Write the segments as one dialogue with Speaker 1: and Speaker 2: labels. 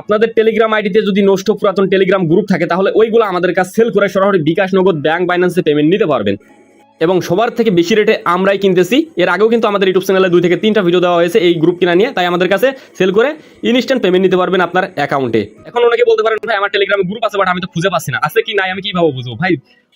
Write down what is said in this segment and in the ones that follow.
Speaker 1: আপনাদের টেলিগ্রাম আইডিতে যদি নষ্ট পুরাতন টেলিগ্রাম গ্রুপ থাকে, তাহলে ওইগুলো আমাদের কাছে সেল করে সরাসরি বিকাশ নগদ ব্যাংক বাইন্যান্সে পেমেন্ট নিতে পারবেন। এবং সবার থেকে বেশি রেটে আমরাই কিনতেছি। এর আগেও কিন্তু আমাদের ইউটিউব চ্যানেলে দুই থেকে তিনটা ভিডিও দেওয়া হয়েছে এই গ্রুপ কিনা নিয়ে, তাই আমাদের কাছে সেল করে ইনস্ট্যান্ট পেমেন্ট নিতে পারবেন আপনার অ্যাকাউন্টে এখন অনেকে বলতে পারেন, ভাই, আমার টেলিগ্রাম গ্রুপ আছে বাট আমি তো খুঁজে পাচ্ছি না। আছে কি নাই, আমি কীভাবে বুঝব? ভাই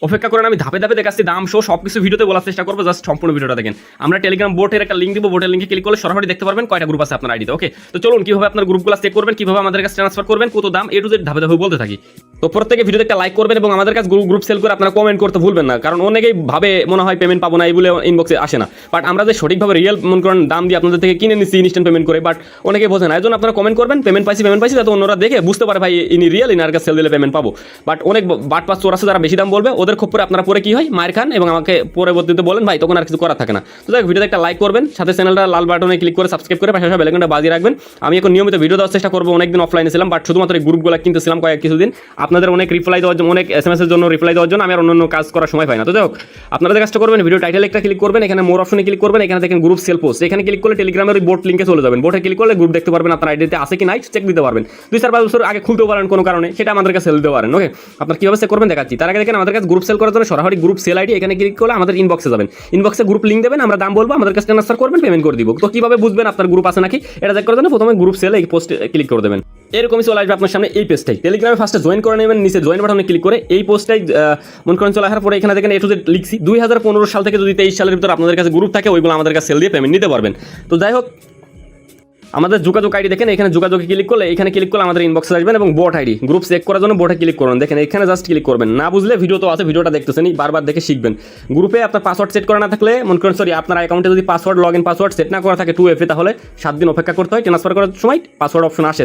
Speaker 1: অপেক্ষা করেন, আমি ধাপে ধাপে দেখাচ্ছি দাম সহ সব কিছু ভিডিওতে বলার চেষ্টা করব। জাস্ট সম্পূর্ণ ভিডিওটা দেখেন। আমরা টেলিগ্রাম বোর্ডের একটা লিঙ্ক দিব বোর্ডের লিঙ্কে ক্লিক করলে সরাসরি দেখতে পারবেন কয়টা গ্রুপ আছে আপনার আইডিতে ওকে তো চলুন, কীভাবে আপনার গ্রুপগুলো চেক করবেন, কীভাবে আমাদের কাছে ট্রান্সফার করবেন, কত দাম এ টু জেড ধাপে ধাপে বলতে থাকি। তো প্রত্যেকে ভিডিওতে একটা লাইক করবেন এবং আমাদের কাছে গ্রুপ সেল করে আপনারা কমেন্ট করতে ভুলবেন না, কারণ অনেকেই ভাবে, মনে হয় পেমেন্ট পাবো না এই বলে ইনবক্সে আসে না। বাট আমরা যে সঠিকভাবে রিয়েল মনে করেন, দাম দিয়ে আপনাদের থেকে কিনে নিচ্ছি ইনস্ট্যান্ট পেমেন্ট করে বাট অনেকে বোঝে না এই আপনারা কমেন্ট করবেন পেমেন্ট পাইছি পেমেন্ট পাইছি, যাতে অন্যরা দেখে বুঝতে পারে ভাই, ইনি রিয়েল ইনার কাছে সেল দিলে পেমেন্ট পাবো। বাট অনেক বাট পাস চোর আছে, যারা বেশি দাম বলবে ওদের খুব পরে আপনারা পরে কি হয়? মায়ের খান এবং আমাকে পরবর্তীতে বলেন, ভাই, তখন আর কিছু করা থাকে না। তো দেখ ভিডিওতে একটা লাইক করবেন, সাথে চ্যানেলটা লাল বাটনে ক্লিক করে সাবস্ক্রাইব করে পাশাপাশি বেলেকনটা বাজিয়ে রাখবেন। আমি এখন নিয়মিত ভিডিও দেওয়ার চেষ্টা করব, অনেকদিন অফলাইনে ছিলাম বাট শুধুমাত্র এই গ্রুপগুলো কিনতেছিলাম কয়েক কিছুদিন। আপনাদের অনেক রিপ্লাই দেওয়ার জন্য, অনেক এস এম এর জন্য রিপ্লাই দেওয়ার জন্য আমি আর অন্য কাজ করার সময় পাই না। তো যাই হোক, আপনারা কাজটা করবেন ভিডিও টাইটেল একটা ক্লিক করবেন, এখানে মোর অপশনে ক্লিক করবেন, এখানে দেখেন গ্রুপ সেল পোস্ট এখানে ক্লিক করলে টেলিগ্রামের ওই বোর্ড লিঙ্কে চলে যাবেন। বোর্ডে ক্লিক করলে গ্রুপ দেখতে পারবেন, আপনার আইডিতে আছে কি নাই চেক দিতে পারবেন। দুই চার পাঁচ বছর আগে খুলতেও পারেন কোনো কারণে, সেটা আমাদের কাছে দিতে পারেন ওকে আপনার কীভাবে চেক করবেন দেখাচ্ছি। তার আগে দেখেন, আমাদের কাছে গ্রুপ সেল করার জন্য সরাসরি গ্রুপ সেল আইডি এখানে ক্লিক করলে আমাদের ইনবক্সে যাবেন। ইনবক্সে গ্রুপ লিঙ্ক দেবেন, আমরা দাম বলব, আমাদের কাছে ট্রান্সফার করবেন পেমেন্ট করে দিব। তো কীভাবে বুঝবেন আপনার গ্রুপ আছে নাকি? এটা চেক করার জন্য প্রথমে গ্রুপ সেল এই পোস্ট ক্লিক করে দেবেন। এরকমই চলে আসবে আপনার সামনে এই পেজটাই টেলিগ্রামে ফার্স্টে জয়েন করে নেবেন, নিচে জয়েন বাটনে ক্লিক করে এই পোস্টটাই মনে করেন চলে আসার পরে এখানে দেখেন এটু লিখছি। দুই হাজার পনেরো সাল থেকে যদি তেইশ সালের ভিতরে আপনাদের কাছে গ্রুপ থাকে, ওইগুলো আমাদের কাছে সেল দিয়ে পেমেন্ট নিতে পারবেন। তো যাই হোক আমাদের যোগাযোগ আইডি দেখেন, এখানে যোগাযোগে ক্লিক করলে, এখানে ক্লিক করলে আমাদের ইনবক্সে আসবেন এবং বোট আইডি গ্রুপ চেক করার জন্য বোটে ক্লিক করুন। দেখেন, এখানে জাস্ট ক্লিক করবেন। না বুঝলে ভিডিও তো আছে ভিডিওটা দেখতেছেন বারবার দেখে শিখবেন। গ্রুপে আপনার পাসওয়ার্ড সেট করা না থাকলে, মনে করেন সরি আপনার অ্যাকাউন্টে যদি password log in password set না করা থাকে টু এফে তাহলে সাত দিন অপেক্ষা করতে হয় ট্রান্সফার করার সময় পাসওয়ার্ড অপশন আসে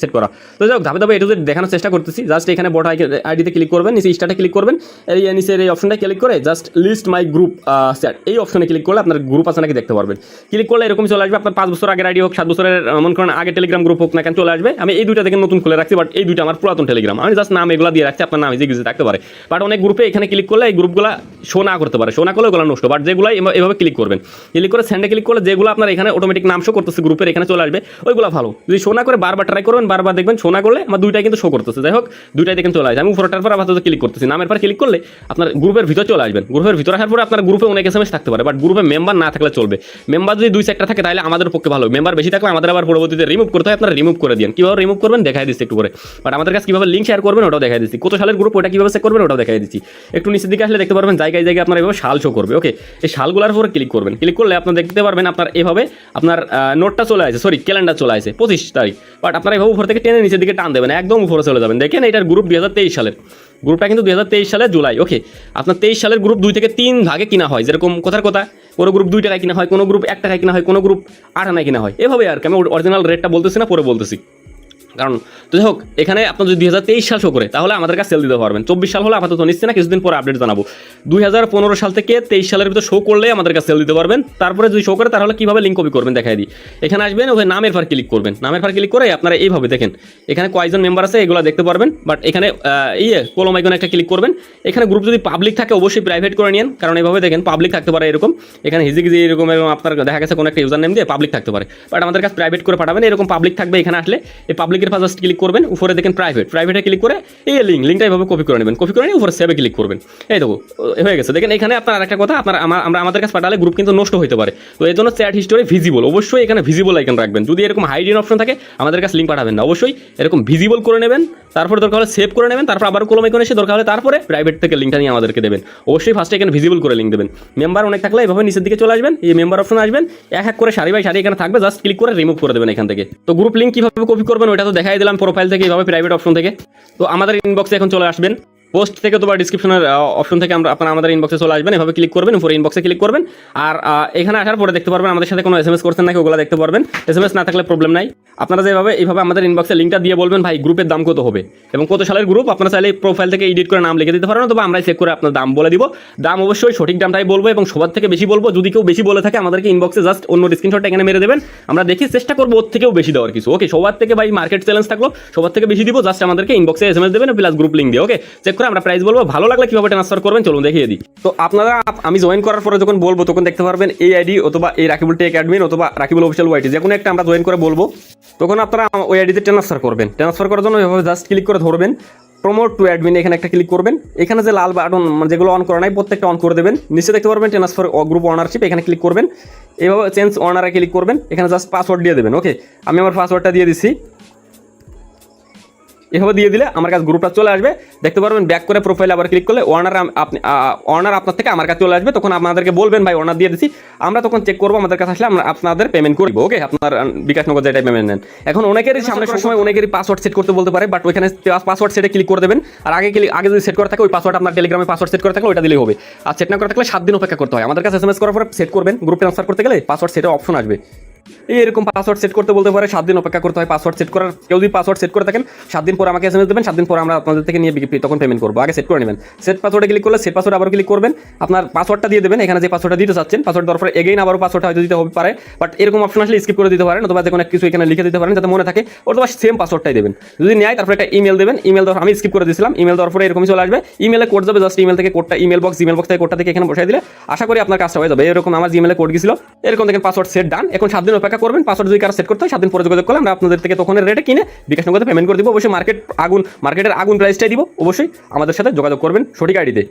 Speaker 1: সেট করা। তো যাই হোক, ধাপে ধাপে এটু দেখানোর চেষ্টা করতেছি। জাস্ট এখানে বোট আইডিতে ক্লিক করবেন, নিচে স্টার্টে ক্লিক করবেন, এই, নিচের এই অপশনটা ক্লিক করে just list my group set এই অপশনে ক্লিক করলে আপনার গ্রুপ আছে নাকি দেখতে পারবেন। ক্লিক করলে এরকম চলে আসবে, আপনার পাঁচ বছর আগের আইডি হোক, সাত বছরের মনে করেন আগে টেলিগ্রাম গ্রুপ হোক না কেন চলে আসবে। আমি এই দুইটা থেকে নতুন খুলে রাখছি বাট এই দুইটা আমার পুরাতন টেলিগ্রাম আমি জাস্ট নাম এগুলো দিয়ে রাখছি, আপনার নাম ইজি থাকতে পারে। বাট অনেক গ্রুপে এখানে ক্লিক করলে এই গ্রুপগুলো শো না করতে পারে। শো না করলে ওগুলো নষ্ট। বাট যেগুলো এভাবে- ক্লিক করবেন। ক্লিক করে স্যান্ডে ক্লিক করলে যেগুলো আপনার এখানে অটোমেটিক নাম শো করতেছে গ্রুপের এখানে চলে আসবে। ওইগুলো ভালো। যদি শো না করে বারবার ট্রাই করবেন, বারবার দেখবেন শো না করলে আমার দুইটাই কিন্তু শো করতেছে। যাই হোক, দুইটাই দেখেন চলে আসবে আমি উপরটার পর আপাতত ক্লিক করতেছি। নামের পর ক্লিক করলে আপনার গ্রুপের ভিতর চলে আসবেন। গ্রুপের ভিতর আসার পরে আপনার গ্রুপে অনেক এস থাকতে পারে বাট গ্রুপে মেম্বার না থাকলে চলবে। মেম্বার যদি দুই চারটা থাকে, তাহলে আমাদের পক্ষে ভালো। মেম্বার বেশি থাকলে আমাদের আবার পরবর্তীতে রিমুভ করতে হয়, আপনারা রিমুভ করে দিন কীভাবে রিমুভ করবেন? দেখাই দিচ্ছি একটু করে। বাট আমাদের কাছে কীভাবে লিঙ্ক শেয়ার করবেন, ওটাও দেখাই দিচ্ছি। কত সালের গ্রুপ ওটা কীভাবে চেক করবেন, ওটাও দেখাই দিচ্ছি। একটু নিচের দিকে আসলে দেখতে পারবেন, জায়গায় জায়গায় আপনার এভাবে শাল শো করবে ওকে এই শালগুলোর উপরে ক্লিক করবেন। ক্লিক করলে আপনার দেখতে পারবেন আপনার এভাবে আপনার নোটটা চলে আসে সরি ক্যালেন্ডার চলে আসে, পঁচিশ তারিখ। বাট আপনারা এভাবে উপর থেকে টেনে নিচের দিকে টান দেবেন, একদম উপরে চলে যাবেন। দেখেন এটার গ্রুপ দুই হাজার তেইশ সালের। গ্রুপটা কিন্তু দুই হাজার তেইশ সালে জুলাই ওকে আপনার তেইশ সালের গ্রুপ দুই থেকে তিন ভাগে কিনা হয়, যেরকম কথার কথা, কোনো গ্রুপ দুই টাকায় কিনা হয়, কোনো গ্রুপ এক টাকায় কিনা হয়, কোনো গ্রুপ আট আনায় কিনা হয়। এভাবে আর কি, আমি অরিজিনাল রেটটা বলতেছি না, পরে বলতেছি। কারণ তো যাই হোক এখানে আপনার যদি দুই হাজার তেইশ সাল শো করে, তাহলে আমাদের কাছে সেল দিতে পারবেন। চব্বিশ সাল হলে আপাতত নিচ্ছে না, কিছুদিন পরে আপডেট জানাব। দুই হাজার পনেরো সাল থেকে তেইশ সালের ভিতর শো করলে আমাদের কাছে সেল দিতে পারবেন। তারপরে যদি শো করে, তাহলে কীভাবে লিঙ্ক কপি করবেন দেখাই দিই। এখানে আসবেন, ওখানে নামের ফার ক্লিক করবেন। নামের ফার ক্লিক করে আপনারা এইভাবে দেখেন, এখানে কয়েকজন মেম্বার আছে এগুলো দেখতে পারবেন। বাট এখানে ইয়ে কলম আইকনে একটা ক্লিক করবেন। এখানে গ্রুপ যদি পাবলিক থাকে, অবশ্যই প্রাইভেট করে নিন কারণ এইভাবে দেখেন পাবলিক থাকতে পারে এরকম। এখানে হিজিগিজি এরকম, এবং আপনার দেখা গেছে কোনো একটা ইউজার নেম দিয়ে পাবলিক থাকতে পারে। বাট আমাদের কাছে প্রাইভেট করে পাঠাবেন, এরকম পাবলিক থাকবে এখানে আসলে। এই পাবলিকের পাশে জাস্ট ক্লিক করবেন, উপরে দেখেন প্রাইভেট প্রাইভেটে ক্লিক করে এই লিঙ্ক লিঙ্কটা এইভাবে কপি করে নেবেন। কপি করে নিয়ে উপরে সেভে ক্লিক করবেন। এই দেখো, হয়ে গেছে। দেখেন এখানে আপনার আরেকটা কথা, আপনার, আমার, আমরা আমাদের কাছে পাঠালে গ্রুপ কিন্তু নষ্ট হতে পারে। তো এই জন্য চ্যাট হিস্টোরি ভিজিবল অবশ্যই এখানে ভিজিবল আইকন রাখবেন। যদি এরকম হাইডিন অপশন থাকে, আমাদের কাছে লিঙ্ক পাঠাবেন না। অবশ্যই এরকম ভিজিবল করে নেবেন, তারপর দরকার হলে সেভ করে নেবেন, তারপর আবার কলম আইকন এসে দরকার হলে তারপরে প্রাইভেট থেকে লিঙ্কটা নিয়ে আমাদেরকে দেবেন। অবশ্যই ফার্স্টে এখানে ভিজিবল করে লিঙ্ক দেবেন। মেম্বার অনেক থাকলে এভাবে নিচের দিকে চলে আসবেন, এই মেম্বার অপশন আসবেন। এক এক করে সারি বাই সারি এখানে থাকবে জাস্ট ক্লিক করে রিমুভ করে দেবেন এখান থেকে। তো গ্রুপ লিঙ্ক কীভাবে কপি করবেন ওটা তো দেখাই দিলাম প্রোফাইল থেকে এইভাবে প্রাইভেট অপশন থেকে। তো আমাদের ইনবক্সে এখন চলে আসবেন। পোস্ট থেকে তো বা ডিসক্রিপশনের অপশন থেকে আমরা আপনারা আমাদের ইনবক্সে চলে আসবেন। এভাবে ক্লিক করবেন, উপরে ইনবক্সে ক্লিক করবেন। আর এখানে আসার পরে দেখতে পারবেন আমাদের সাথে কোনো এস এম এস করছেন নাকি ওগুলো দেখতে পারবেন। এস এম এস না থাকলে প্রবলেম নাই। আপনারা যেভাবে এইভাবে আমাদের ইনবক্সে লিঙ্কটা দিয়ে বলবেন, ভাই গ্রুপের দাম কত হবে? এবং কত সালের গ্রুপ আপনারা চাইলে প্রোফাইল থেকে এডিট করে নাম লিখে দিতে পারেন তবে আমরা চেক করে আপনার দাম বলে দিব। দাম অবশ্যই সঠিক দামটাই বলব এবং সবার থেকে বেশি বলব। যদি কেউ বেশি বলে থাকে, আমাদেরকে ইনবক্সে জাস্ট অন্য স্ক্রিনশটটা এখানে মেরে দেবেন। আমরা দেখি চেষ্টা করব ওর থেকেও বেশি দেওয়ার কিছু। ওকে সবার থেকে ভাই মার্কেট চ্যালেঞ্জ থাকল, সবার থেকে বেশি দিব জাস্ট আমাদেরকে ইনবক্সে এস এম এস দেবেন প্লাস গ্রুপ লিঙ্ক দিয়ে। ওকে চেক করে আমরা প্রাইস বলব। ভালো লাগলে কীভাবে ট্রান্সফার করবেন, চলুন দেখিয়ে দিই। তো আপনারা, আমি জয়েন করার পরে যখন বলব, তখন দেখতে পারবেন এই আইডি অথবা এই রাকিবুল টেক অ্যাডমিন অথবা রাকিবুল অফিসিয়াল ওয়াইটি যে কোনো একটা আমরা জয়েন করে বলব। তখন আপনারা ওই আইডিতে ট্রান্সফার করবেন। ট্রান্সফার করার জন্য এভাবে জাস্ট ক্লিক করে ধরবেন। প্রমোট টু অ্যাডমিন এখানে একটা ক্লিক করবেন। এখানে যে লাল বাটন মানে যেগুলো অন করা নাই, প্রত্যেকটা অন করে দেবেন। নিচে দেখতে পারবেন ট্রান্সফার গ্রুপ অনারশিপ এখানে ক্লিক করবেন। এভাবে চেঞ্জ অনারে ক্লিক করবেন। এখানে জাস্ট পাসওয়ার্ড দিয়ে দেবেন ওকে আমি আমার পাসওয়ার্ডটা দিয়ে দিচ্ছি এভাবে দিয়ে দিলে আমার কাছে গ্রুপটা চলে আসবে। দেখতে পারবেন ব্যাক করে প্রোফাইল আবার ক্লিক করলে ওয়ার্নার আপনি ওয়ার্নার আপনার থেকে আমার কাছে চলে আসবে। তখন আপনাদেরকে বলবেন ভাই ওনার দিয়ে দিছি। আমরা তখন চেক করব আমাদের কাছে আসলে আমরা আপনাদের পেমেন্ট করব ওকে আপনার বিকাশ নগর যেটা পেমেন্ট নেন। এখন অনেকেরই সামনে সময় অনেকেরই পাসওয়ার্ড সেট করতে বলতে পারে বাট ওইখানে পাসওয়ার্ড সেটে ক্লিক করে দেবেন। আর আগে ক্লিক আগে যদি সেট করা থাকে ওই পাসওয়ার্ড আপনার টেলিগ্রামে পাসওয়ার্ড সেট করা থাকলে ওইটা দিলেই হবে। আর সেট না করা থাকলে সাত দিন অপেক্ষা করতে হয়। আমাদের কাছে এস এম এস করার পরে সেট করবেন। গ্রুপ ট্রান্সফার করতে গেলে পাসওয়ার্ড সেটের অপশন আসবে। এরকম পাসওয়ার্ড সেট করতে বলতে পারে, সাত দিন অপেক্ষা করতে হয় পাসওয়ার্ড সেট করার। কেউ যদি পাসওয়ার্ড সেট করে থাকেন, সাত দিন পর আমাকে এসএমএস দেবেন, সাত দিন পর আমরা আপনাদের থেকে নিয়ে বি- তখন পেমেন্ট করব। আগে সেট করে নেবেন। সেট পাসওয়ার্ডে ক্লিক করলে সেট পাসওয়ার্ড আবার ক্লিক করবেন। আপনার পাসওয়ার্ডটা দিয়ে দেবেন, এখানে যে পাসওয়ার্ডটা দিতে চাচ্ছেন পাসওয়ার্ড দেওয়ার পরে এগেইন আবারও পাসওয়ার্ডটা হয়তো দিতে হবে পারে বাট এরকম অপশন আসলে স্কিপ করে দিতে পারেন, অথবা যে কোনো কিছু এখানে লিখে দিতে পারেন, যাতে মনে থাকে, অথবা সেম পাসওয়ার্ডটাই দেবেন। যদি নেয়, তারপরে একটা ইমেল দেবেন ইমেল দেওয়ার আমি স্কিপ করে দিয়েছিলাম ইমেল দেওয়ার পরে এরকমই চলে আসবে। ইমেলে কোড যাবে জাস্ট ইমেল থেকে কোডটা ইমেল বক্স ইমেল বক্স থেকে কোডটা থেকে এখানে বসাই দিলে, আশা করি আপনার কাজটা হয়ে যাবে। এরকম আমার জিমেলে কোড গেছিল এরকম দেখেন পাসওয়ার্ড সেট ডান এখন সাত দিন অপেক্ষা করবেন পাসওয়ার্ড যদি কারও সেট করতে হয়, সাত দিন পরে যোগাযোগ করলে আমরা আপনাদের থেকে তখন রেটে কিনে বিকাশ নগদে পেমেন্ট করে দিব। অবশ্যই মার্কেট আগুন মার্কেটের আগুন প্রাইসটাই দিব। অবশ্যই আমাদের সাথে যোগাযোগ করবেন সঠিক আইডিতে